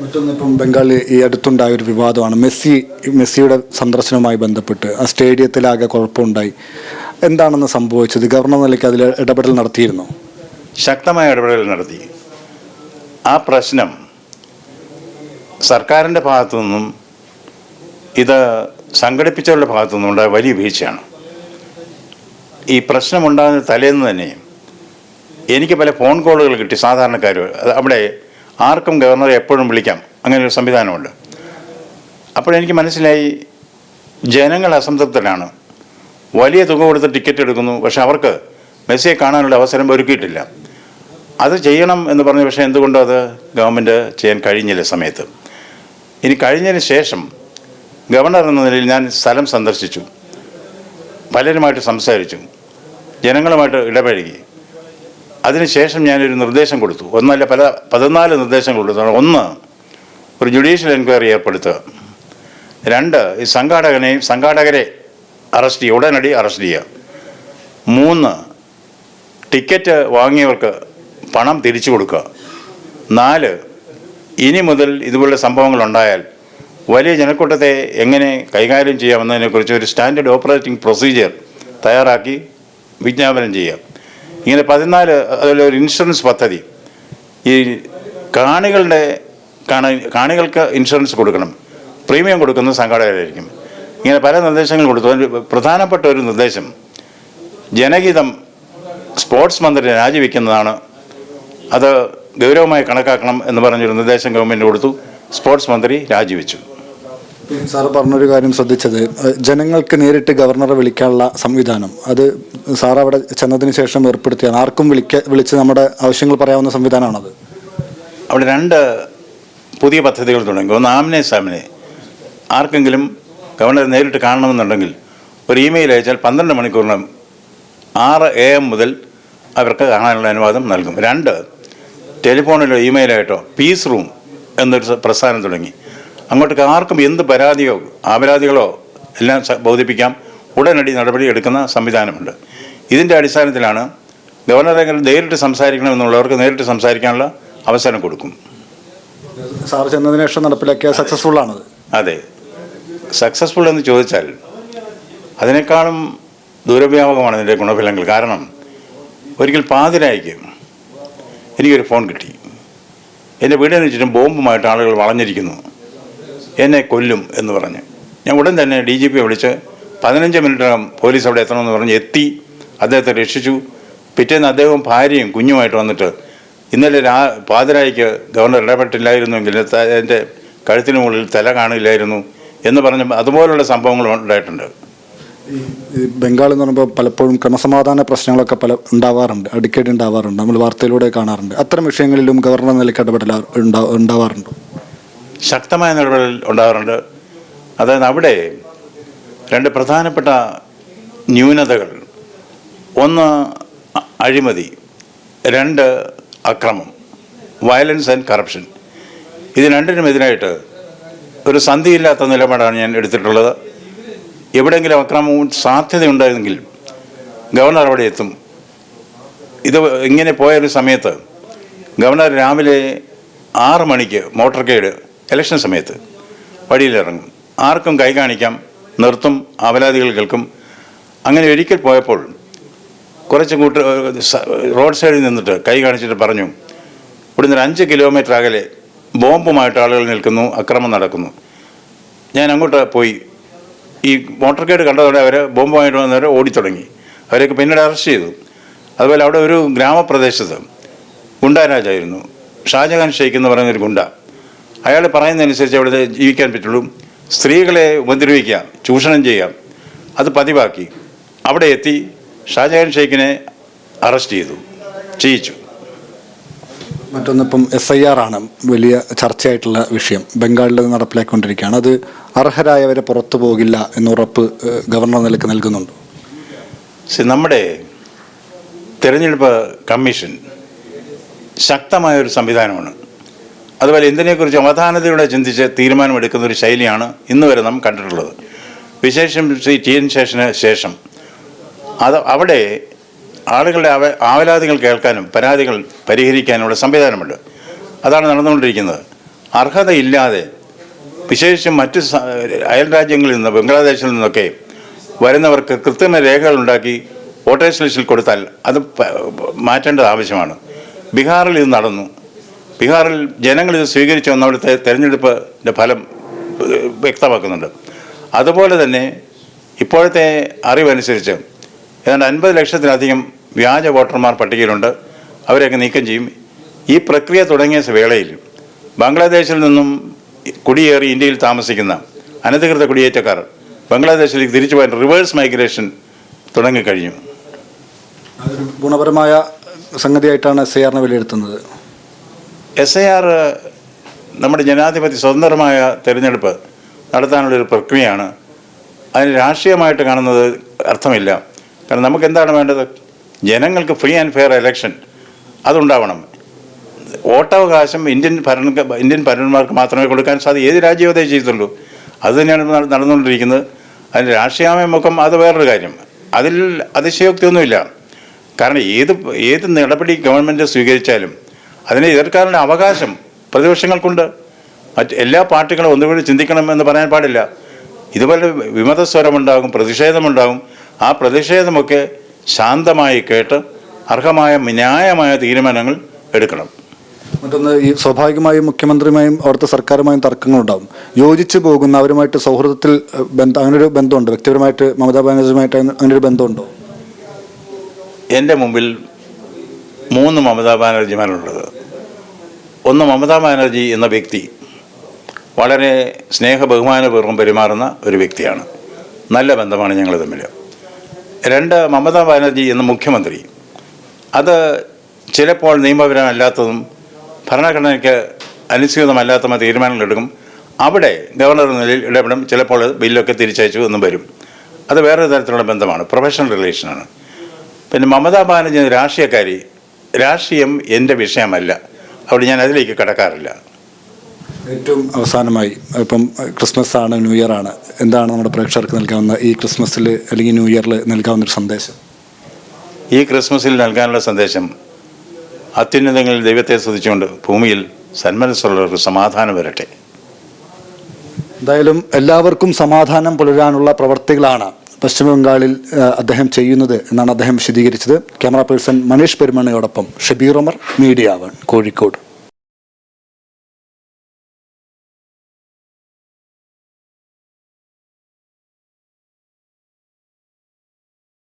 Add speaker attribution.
Speaker 1: മറ്റൊന്നിപ്പം ബംഗാളിൽ ഈ അടുത്തുണ്ടായ ഒരു വിവാദമാണ്. മെസ്സി മെസ്സിയുടെ സന്ദർശനവുമായി ബന്ധപ്പെട്ട് ആ സ്റ്റേഡിയത്തിലാകെ കുഴപ്പമുണ്ടായി. എന്താണെന്ന് സംഭവിച്ചത്? ഗവർണർ നിലയ്ക്ക് അതിൽ ഇടപെടൽ നടത്തിയിരുന്നു?
Speaker 2: ശക്തമായ ഇടപെടൽ നടത്തി. ആ പ്രശ്നം സർക്കാരിന്റെ ഭാഗത്തു നിന്നും ഇത് സംഘടിപ്പിച്ചവരുടെ ഭാഗത്തു നിന്നും ഉണ്ടായ വലിയ വീഴ്ചയാണ്. ഈ പ്രശ്നമുണ്ടാകുന്ന തലേന്ന് തന്നെ എനിക്ക് പല ഫോൺ കോളുകൾ കിട്ടി സാധാരണക്കാർ. അവിടെ ആർക്കും ഗവർണറെ എപ്പോഴും വിളിക്കാം. അങ്ങനെ ഒരു സംവിധാനമുണ്ട് അപ്പോഴെനിക്ക് മനസ്സിലായി ജനങ്ങൾ അസംതൃപ്തരാണ്. വലിയ തുക കൊടുത്ത് ടിക്കറ്റ് എടുക്കുന്നു പക്ഷെ അവർക്ക് മെസ്സിയെ കാണാനുള്ള അവസരം ഒരുക്കിയിട്ടില്ല. അത് ചെയ്യണം എന്ന് പറഞ്ഞ പക്ഷേ എന്തുകൊണ്ടും അത് ഗവൺമെന്റ് ചെയ്യാൻ കഴിഞ്ഞില്ല സമയത്ത്. ഇനി കഴിഞ്ഞതിന് ശേഷം ഗവർണർ എന്ന നിലയിൽ ഞാൻ സ്ഥലം സന്ദർശിച്ചു. പലരുമായിട്ട് സംസാരിച്ചു. ജനങ്ങളുമായിട്ട് ഇടപഴകി. അതിനുശേഷം ഞാനൊരു നിർദ്ദേശം കൊടുത്തു. ഒന്നല്ല പല പതിനാല് നിർദ്ദേശങ്ങൾ കൊടുത്തു. ഒന്ന് ഒരു ജുഡീഷ്യൽ എൻക്വയറി ഏർപ്പെടുത്തുക. രണ്ട് ഈ സംഘാടകനെയും സംഘാടകരെ അറസ്റ്റ് ചെയ്യുക ഉടനടി അറസ്റ്റ് ചെയ്യുക. മൂന്ന് ടിക്കറ്റ് വാങ്ങിയവർക്ക് പണം തിരിച്ചു കൊടുക്കുക. നാല് ഇനി മുതൽ ഇതുപോലുള്ള സംഭവങ്ങൾ ഉണ്ടായാൽ വലിയ ജനക്കൂട്ടത്തെ എങ്ങനെ കൈകാര്യം ചെയ്യാമെന്നതിനെക്കുറിച്ച് ഒരു സ്റ്റാൻഡേർഡ് ഓപ്പറേറ്റിംഗ് പ്രൊസീജിയർ തയ്യാറാക്കി വിജ്ഞാപനം ചെയ്യുക. ഇങ്ങനെ പതിനാല് ഒരു ഇൻഷുറൻസ് പദ്ധതി. ഈ കാണികളുടെ കാണ കാണികൾക്ക് ഇൻഷുറൻസ് കൊടുക്കണം. പ്രീമിയം കൊടുക്കുന്ന സംഘാടകരായിരിക്കും. ഇങ്ങനെ പല നിർദ്ദേശങ്ങൾ കൊടുത്തു. പ്രധാനപ്പെട്ട ഒരു നിർദ്ദേശം ജനഗീതം സ്പോർട്സ് മന്ത്രി രാജിവെക്കുന്നതാണ്. അത് ഗൗരവമായി കണക്കാക്കണം എന്ന് പറഞ്ഞൊരു നിർദ്ദേശം ഗവൺമെന്റ് കൊടുത്തു. സ്പോർട്സ് മന്ത്രി രാജിവെച്ചു.
Speaker 1: സാറ് പറഞ്ഞൊരു കാര്യം ശ്രദ്ധിച്ചത്. ജനങ്ങൾക്ക് നേരിട്ട് ഗവർണറെ വിളിക്കാനുള്ള സംവിധാനം. അത് സാർ അവിടെ ചെന്നതിന് ശേഷം ഏർപ്പെടുത്തിയാണ്. ആർക്കും വിളിക്ക വിളിച്ച് നമ്മുടെ ആവശ്യങ്ങൾ പറയാവുന്ന സംവിധാനമാണത്.
Speaker 2: അവിടെ രണ്ട് പുതിയ പദ്ധതികൾ തുടങ്ങി. ഒന്ന് ആമിനെ സാമിനെ. ആർക്കെങ്കിലും ഗവർണറെ നേരിട്ട് കാണണമെന്നുണ്ടെങ്കിൽ ഒരു ഇമെയിൽ അയച്ചാൽ പന്ത്രണ്ട് മണിക്കൂറിനും ആറ് എ എം മുതൽ അവർക്ക് കാണാനുള്ള അനുവാദം നൽകും. രണ്ട് ടെലിഫോണിലോ ഇമെയിലായിട്ടോ പീസ് റൂം എന്നൊരു പ്രസ്ഥാനം തുടങ്ങി. അങ്ങോട്ടേക്ക് ആർക്കും എന്ത് പരാതിയോ ആപരാധികളോ എല്ലാം ബോധിപ്പിക്കാം. ഉടനടി നടപടി എടുക്കുന്ന സംവിധാനമുണ്ട്. ഇതിന്റെ അടിസ്ഥാനത്തിലാണ് ഗവർണറെ നേരിട്ട് സംസാരിക്കണമെന്നുള്ളവർക്ക് നേരിട്ട് സംസാരിക്കാനുള്ള അവസരം കൊടുക്കും.
Speaker 1: സാർ ചെന്നതിന് ശേഷം നടപ്പിലാക്കിയ സക്സസ്ഫുൾ ആണത്.
Speaker 2: അതെ. സക്സസ്ഫുൾ എന്ന് ചോദിച്ചാൽ അതിനേക്കാളും ദൂരവ്യാപകമാണ് ഇതിന്റെ ഗുണഫലങ്ങൾ. കാരണം ഒരിക്കൽ പാതിരായിക്ക് എനിക്കൊരു ഫോൺ കിട്ടി. എന്റെ വീടിന് ചുറ്റും ബോംബുമായിട്ട് ആളുകൾ വളഞ്ഞിരിക്കുന്നു. എന്നെ കൊല്ലും എന്ന് പറഞ്ഞ്. ഞാൻ ഉടൻ തന്നെ ഡി ജി പിയെ വിളിച്ച് പതിനഞ്ച് മിനിറ്റിനകം പോലീസ് അവിടെ എത്തണമെന്ന് പറഞ്ഞ് എത്തി. അദ്ദേഹത്തെ രക്ഷിച്ചു. പിറ്റേന്ന് അദ്ദേഹവും ഭാര്യയും കുഞ്ഞുമായിട്ട് വന്നിട്ട് ഇന്നലെ രാ പാതിരായിക്ക് ഗവർണർ ഇടപെട്ടില്ലായിരുന്നുവെങ്കിൽ എന്റെ കഴുത്തിന് മുകളിൽ തല കാണില്ലായിരുന്നു എന്ന് പറഞ്ഞ് അതുപോലുള്ള സംഭവങ്ങൾ ഉണ്ടായിട്ടുണ്ട്.
Speaker 1: ബംഗാൾ എന്ന് പറയുമ്പോൾ പലപ്പോഴും ക്രമസമാധാന പ്രശ്നങ്ങളൊക്കെ പല ഉണ്ടാവാറുണ്ട് അടിക്കടി ഉണ്ടാവാറുണ്ട് നമ്മൾ വാർത്തയിലൂടെ കാണാറുണ്ട്. അത്തരം വിഷയങ്ങളിലും ഗവർണർ നിലയ്ക്ക് ഇടപെടൽ ഉണ്ടാവാറുണ്ടോ?
Speaker 2: ശക്തമായ നിലപാടിൽ ഉണ്ടാകാറുണ്ട്. അതായത് അവിടെ രണ്ട് പ്രധാനപ്പെട്ട ന്യൂനതകൾ. ഒന്ന് അഴിമതി രണ്ട് അക്രമം വയലൻസ് ആൻഡ് കറപ്ഷൻ ഇത് രണ്ടിനും എതിരായിട്ട് ഒരു സന്ധിയില്ലാത്ത നിലപാടാണ് ഞാൻ എടുത്തിട്ടുള്ളത്. എവിടെയെങ്കിലും അക്രമവും സാധ്യതയുണ്ടായിരുന്നെങ്കിൽ ഗവർണർ അവിടെ എത്തും. ഇത് ഇങ്ങനെ പോയൊരു സമയത്ത് ഗവർണർ രാവിലെ ആറ് മണിക്ക് മോട്ടോർ കേഡ് ഇലക്ഷൻ സമയത്ത് വഴിയിലിറങ്ങും. ആർക്കും കൈ കാണിക്കാം നിർത്തും അപരാധികൾ കേൾക്കും അങ്ങനെ ഒരിക്കൽ പോയപ്പോൾ കുറച്ച് കൂട്ട് റോഡ് സൈഡിൽ നിന്നിട്ട് കൈ കാണിച്ചിട്ട് പറഞ്ഞു ഇവിടുന്ന് ഒരു അഞ്ച് കിലോമീറ്റർ അകലെ ബോംബുമായിട്ട് ആളുകൾ നിൽക്കുന്നു അക്രമം നടക്കുന്നു. ഞാൻ അങ്ങോട്ട് പോയി. ഈ മോട്ടോർ കേഡ് കണ്ടതോടെ അവർ ബോംബുമായിട്ട് വന്നവരെ ഓടിത്തുടങ്ങി. അവരെയൊക്കെ പിന്നീട് അറസ്റ്റ് ചെയ്തു. അതുപോലെ അവിടെ ഒരു ഗ്രാമപ്രദേശത്ത് ഗുണ്ടാരാജായിരുന്നു ഷാജഹാൻ ഷെയ്ഖ് എന്ന് പറയുന്നൊരു ഗുണ്ട. അയാൾ പറയുന്നതനുസരിച്ച് അവിടെ ജീവിക്കാൻ പറ്റുള്ളൂ. സ്ത്രീകളെ ഉപദ്രവിക്കുക ചൂഷണം ചെയ്യാം അത് പതിവാക്കി. അവിടെ എത്തി ഷാജഹാൻ ഷെയ്ഖിനെ അറസ്റ്റ് ചെയ്തു ചെയ്യിച്ചു.
Speaker 1: മറ്റൊന്നിപ്പം എസ് ഐ ആർ ആണ് വലിയ ചർച്ചയായിട്ടുള്ള വിഷയം. ബംഗാളിൽ നടപ്പിലാക്കിക്കൊണ്ടിരിക്കുകയാണ്. അത് അർഹരായവരെ പുറത്തു പോകില്ല എന്നുറപ്പ് ഗവർണർ നിലയ്ക്ക് നൽകുന്നുണ്ട്.
Speaker 2: നമ്മുടെ തിരഞ്ഞെടുപ്പ് കമ്മീഷൻ ശക്തമായ ഒരു സംവിധാനമാണ്. അതുപോലെ എന്തിനെക്കുറിച്ച് അവധാനതയോടെ ചിന്തിച്ച് തീരുമാനമെടുക്കുന്ന ഒരു ശൈലിയാണ് ഇന്ന് വരെ നാം കണ്ടിട്ടുള്ളത്. വിശേഷം ശ്രീ ടി എൻ ശേഷന് ശേഷം. അത് അവിടെ ആളുകളുടെ അവ ആവലാതികൾ കേൾക്കാനും പരാതികൾ പരിഹരിക്കാനുമുള്ള സംവിധാനമുണ്ട്. അതാണ് നടന്നുകൊണ്ടിരിക്കുന്നത്. അർഹതയില്ലാതെ വിശേഷിച്ചും മറ്റ് അയൽ രാജ്യങ്ങളിൽ നിന്ന് ബംഗ്ലാദേശിൽ നിന്നൊക്കെ വരുന്നവർക്ക് കൃത്രിമ രേഖകൾ ഉണ്ടാക്കി വോട്ടേഴ്സ് ലിസ്റ്റിൽ കൊടുത്താൽ അത് മാറ്റേണ്ടത് ആവശ്യമാണ്. ബീഹാറിൽ ഇത് നടന്നു. ബീഹാറിൽ ജനങ്ങൾ ഇത് സ്വീകരിച്ചു വന്ന അവിടുത്തെ തെരഞ്ഞെടുപ്പിന്റെ ഫലം വ്യക്തമാക്കുന്നുണ്ട്. അതുപോലെ തന്നെ ഇപ്പോഴത്തെ അറിവനുസരിച്ച് ഏതാണ്ട് അൻപത് ലക്ഷത്തിലധികം വ്യാജ വോട്ടർമാർ പട്ടികയിലുണ്ട്. അവരെയൊക്കെ നീക്കം ചെയ്യും. ഈ പ്രക്രിയ തുടങ്ങിയ വേളയിൽ ബംഗ്ലാദേശിൽ നിന്നും കുടിയേറി ഇന്ത്യയിൽ താമസിക്കുന്ന അനധികൃത കുടിയേറ്റക്കാർ ബംഗ്ലാദേശിലേക്ക് തിരിച്ചു പോകാൻ റിവേഴ്സ് മൈഗ്രേഷൻ തുടങ്ങിക്കഴിഞ്ഞു.
Speaker 1: ഗുണപരമായ സംഗതിയായിട്ടാണ് ആറിനെ വിലയിരുത്തുന്നത്.
Speaker 2: എസ് ഐ ആർ നമ്മുടെ ജനാധിപത്യ സ്വതന്ത്രമായ തിരഞ്ഞെടുപ്പ് നടത്താനുള്ളൊരു പ്രക്രിയയാണ്. അതിന് രാഷ്ട്രീയമായിട്ട് കാണുന്നത് അർത്ഥമില്ല. കാരണം നമുക്ക് എന്താണ് വേണ്ടത്? ജനങ്ങൾക്ക് ഫ്രീ ആൻഡ് ഫെയർ എലക്ഷൻ അതുണ്ടാവണം. വോട്ടവകാശം ഇന്ത്യൻ ഭരണ ഇന്ത്യൻ പൗരന്മാർക്ക് മാത്രമേ കൊടുക്കാൻ സാധിക്കൂ ഏത് രാജ്യവും അതേ ചെയ്തിട്ടുള്ളൂ. അത് തന്നെയാണ് നടന്നുകൊണ്ടിരിക്കുന്നത്. അതിന് രാഷ്ട്രീയമായ മുഖം അത് വേറൊരു കാര്യം. അതിൽ അതിശയോക്തിയൊന്നുമില്ല. കാരണം ഏത് ഏത് നടപടി ഗവൺമെന്റ് സ്വീകരിച്ചാലും അതിനെ എതിർക്കാനുള്ള അവകാശം പ്രതിപക്ഷങ്ങൾക്കുണ്ട്. മറ്റ് എല്ലാ പാർട്ടികളും ഒന്നുകൂടി ചിന്തിക്കണം എന്ന് പറയാൻ പാടില്ല. ഇതുപോലെ വിമതസ്വരമുണ്ടാകും പ്രതിഷേധമുണ്ടാകും. ആ പ്രതിഷേധമൊക്കെ ശാന്തമായി കേട്ട് അർഹമായ ന്യായമായ തീരുമാനങ്ങൾ എടുക്കണം.
Speaker 1: മറ്റൊന്ന് ഈ സ്വാഭാവികമായും മുഖ്യമന്ത്രിയുമായും അവിടുത്തെ സർക്കാരുമായും തർക്കങ്ങളുണ്ടാവും യോജിച്ചു പോകുന്ന അവരുമായിട്ട് സൗഹൃദത്തിൽ ബന്ധം അങ്ങനെ ഒരു ബന്ധമുണ്ട്. വ്യക്തിപരമായിട്ട് മമതാ ബാനർജിയുമായിട്ട് അങ്ങനൊരു ബന്ധമുണ്ടോ?
Speaker 2: എന്റെ മുമ്പിൽ മൂന്ന് മമതാ ബാനർജിമാരുള്ളത്. ഒന്ന് മമതാ ബാനർജി എന്ന വ്യക്തി വളരെ സ്നേഹ ബഹുമാനപൂർവം പെരുമാറുന്ന ഒരു വ്യക്തിയാണ്. നല്ല ബന്ധമാണ് ഞങ്ങൾ തമ്മിൽ. രണ്ട് മമതാ ബാനർജി എന്ന മുഖ്യമന്ത്രി. അത് ചിലപ്പോൾ നിയമപരമല്ലാത്തതും ഭരണഘടനയ്ക്ക് അനുസൃതമല്ലാത്ത തീരുമാനങ്ങളെടുക്കും. അവിടെ ഗവർണർ നിലയിൽ ഇടപെടും. ചിലപ്പോൾ ബില്ലൊക്കെ തിരിച്ചയച്ചു എന്നും വരും. അത് വേറൊരു തരത്തിലുള്ള ബന്ധമാണ്. പ്രൊഫഷണൽ റിലേഷനാണ്. പിന്നെ മമതാ ബാനർജി രാഷ്ട്രീയക്കാരി രാഷ്ട്രീയം എന്റെ വിഷയമല്ല. അവിടെ ഞാൻ അതിലേക്ക് കടക്കാറില്ല.
Speaker 1: ഏറ്റവും അവസാനമായി ഇപ്പം ക്രിസ്മസ് ആണ് ന്യൂ ഇയർ ആണ് എന്താണ് നമ്മുടെ പ്രേക്ഷകർക്ക് നൽകാവുന്ന ഈ ക്രിസ്മസിൽ അല്ലെങ്കിൽ ന്യൂ ഇയറിൽ നൽകാവുന്ന ഒരു സന്ദേശം?
Speaker 2: ഈ ക്രിസ്മസിൽ നൽകാനുള്ള സന്ദേശം അത്യുന്നതങ്ങളിൽ ദൈവത്തെ സ്തുതിച്ചുകൊണ്ട് ഭൂമിയിൽ സന്മനസ്സുള്ളവർക്ക് സമാധാനം വരട്ടെ.
Speaker 1: എന്തായാലും എല്ലാവർക്കും സമാധാനം പുലരാനുള്ള പ്രവർത്തികളാണ്. പശ്ചിമ ബംഗാളിൽ ഏഹ്, അദ്ദേഹം ചെയ്യുന്നത് എന്നാണ് അദ്ദേഹം വിശദീകരിച്ചത്. ക്യാമറ പേഴ്സൺ മനീഷ് പെരുമണയോടൊപ്പം ഷബീർ ഉമർ മീഡിയ കോഴിക്കോട്.